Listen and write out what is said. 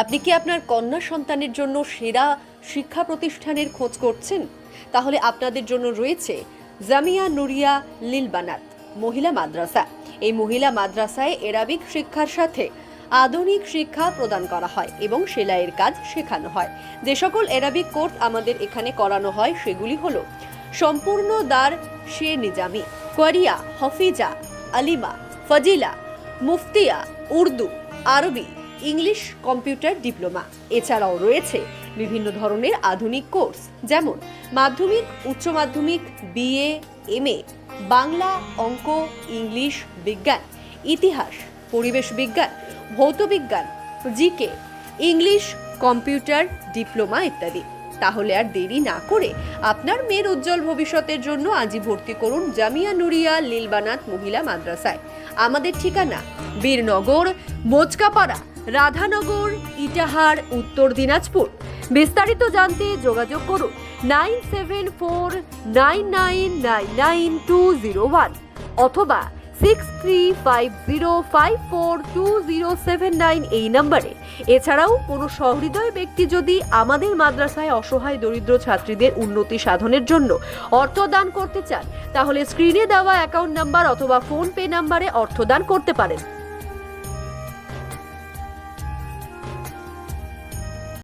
আপনি কি আপনার কন্যা সন্তানের জন্য সেরা শিক্ষা প্রতিষ্ঠানের খোঁজ করছেন? তাহলে আপনাদের জন্য রয়েছে জামিয়া নুরিয়া লিলবানাত, মহিলা মাদ্রাসা। এই মহিলা মাদ্রাসায় এরাবিক শিক্ষার সাথে আধুনিক শিক্ষা প্রদান করা হয় এবং সেলাইয়ের কাজ শেখানো হয়। যে সকল এরাবিক কোর্স আমাদের এখানে করানো হয়, সেগুলি হলো সম্পূর্ণ দার শে নিজামি, কোয়ারিয়া, হফিজা, আলিমা, ফজিলা, মুফতিয়া, উর্দু, আরবি ইংলিশ কম্পিউটার ডিপ্লোমা। এছাড়াও রয়েছে বিভিন্ন ধরনের আধুনিক কোর্স, যেমন মাধ্যমিক, উচ্চ মাধ্যমিক, বিএ, এমএ, বাংলা, অঙ্ক, ইংলিশ বিজ্ঞান, ইতিহাস, পরিবেশ বিজ্ঞান ভৌতবিজ্ঞান জিকে, ইংলিশ কম্পিউটার ডিপ্লোমা ইত্যাদি। তাহলে আর দেরি না করে আপনার মেয়ের উজ্জ্বল ভবিষ্যতের জন্য আজই ভর্তি করুন জামিয়া নুরিয়া লীলবানাত মহিলা মাদ্রাসায়। আমাদের ঠিকানা বীরনগর, মোচকাপাড়া। রাধানগর, ইটাহার, উত্তর দিনাজপুর। বিস্তারিত জানতে যোগাযোগ করুন nine seven four nine nine nine nine two zero one অথবা six three five zero five four two zero seven nine এই নম্বরে। এছাড়াও কোনো সহৃদয় ব্যক্তি যদি আমাদের মাদ্রাসায় অসহায় দরিদ্র ছাত্রীদের উন্নতি সাধনের জন্য অর্থ দান করতে চান, তাহলে স্ক্রিনে দেওয়া অ্যাকাউন্ট নাম্বার অথবা ফোন পে নাম্বারে অর্থ দান করতে পারেন।